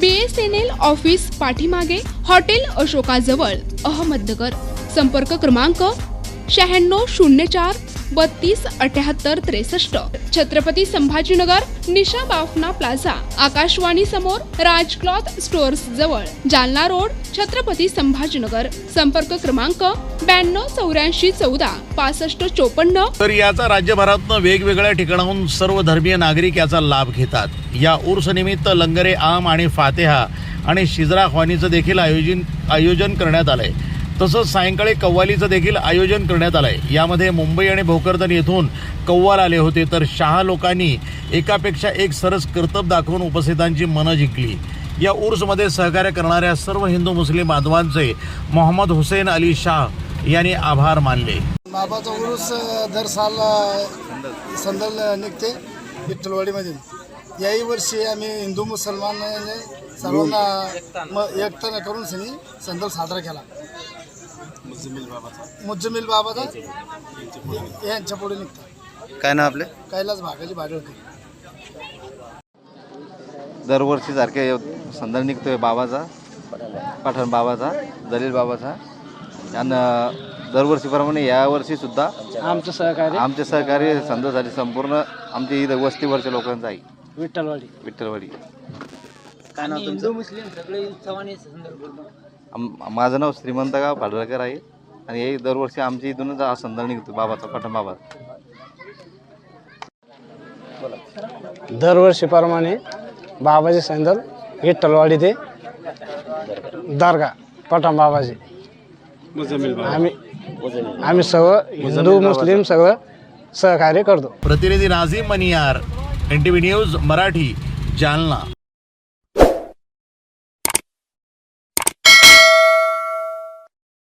B S N L office पाठीमागे hotel अशोकाजवळ अहमदनगर. संपर्क क्रमांक शहाण्णव शून्य चार बत्तीस अठ्याहत्तर त्रेसष्ट. छत्रपती संभाजीनगर निशा बाफना प्लाझा आकाशवाणी समोर राज क्लॉथ स्टोअर्स जवळ जालना रोड छत्रपती संभाजीनगर. संपर्क क्रमांक ब्याण्णव चौऱ्याऐंशी चौदा पासष्ट चोपन्न. तर याचा राज्यभरातनं वेगवेगळ्या ठिकाणाहून सर्व धर्मीय नागरिक याचा लाभ घेतात. या उर्स निमित्त लंगरे आम आणि फातेहा आणि शिजरा ख्वानीचं देखील आयोजन आयोजन करण्यात आलंय. तसंच सायंकाळी कव्वालीचं देखील आयोजन करण्यात आलं आहे यामध्ये मुंबई आणि भोकरदन येथून कव्वाल आले होते तर शहा लोकांनी एकापेक्षा एक सरस कर्तब दाखवून उपस्थितांची मनं जिंकली. या उर्समध्ये सहकार्य करणाऱ्या सर्व हिंदू मुस्लिम बांधवांचे मोहम्मद हुसेन अली शाह यांनी आभार मानले. बाबाचा उरूस दर साल संदल निघते विठ्ठलवाडीमध्ये याही वर्षी आम्ही हिंदू मुसलमानने सर्वांना म करून सनी संदल साजरा केला. मुज्जमिल बाबाचा. यांच्या पुढे निघतात काय नाव आपले? कैलास भागाची भाडी होती दरवर्षी सारखे संदर्भ निघतोय बाबाचा पठाण बाबाचा दलील बाबाचा. आणि दरवर्षीप्रमाणे यावर्षी सुद्धा आमचं सहकार्य आमचे सहकार्य संद झाले संपूर्ण आमच्या इथं वस्तीवरच्या लोकांचं आहे. विठ्ठलवाडी. विठ्ठलवाडी. काय नाव हिंदू मुस्लिम सगळे उत्सवाने संदर्भ करतो आम- माझं नाव श्रीमंतगाव पाडळकर आहे. आणि हे दरवर्षी आमच्या इथूनच हा संदर्भ निघतो. बाबाचा पठाण बाबा दरवर्षीप्रमाणे बाबाजी संदल विठ्ठलवाडी ते दर्गा पठाण बाबाजी. आम्ही आम्ही सर्व हिंदू मुस्लिम सगळं सहकार्य करतो. प्रतिनिधी Nazim Maniyar N T V news Marathi Jalna.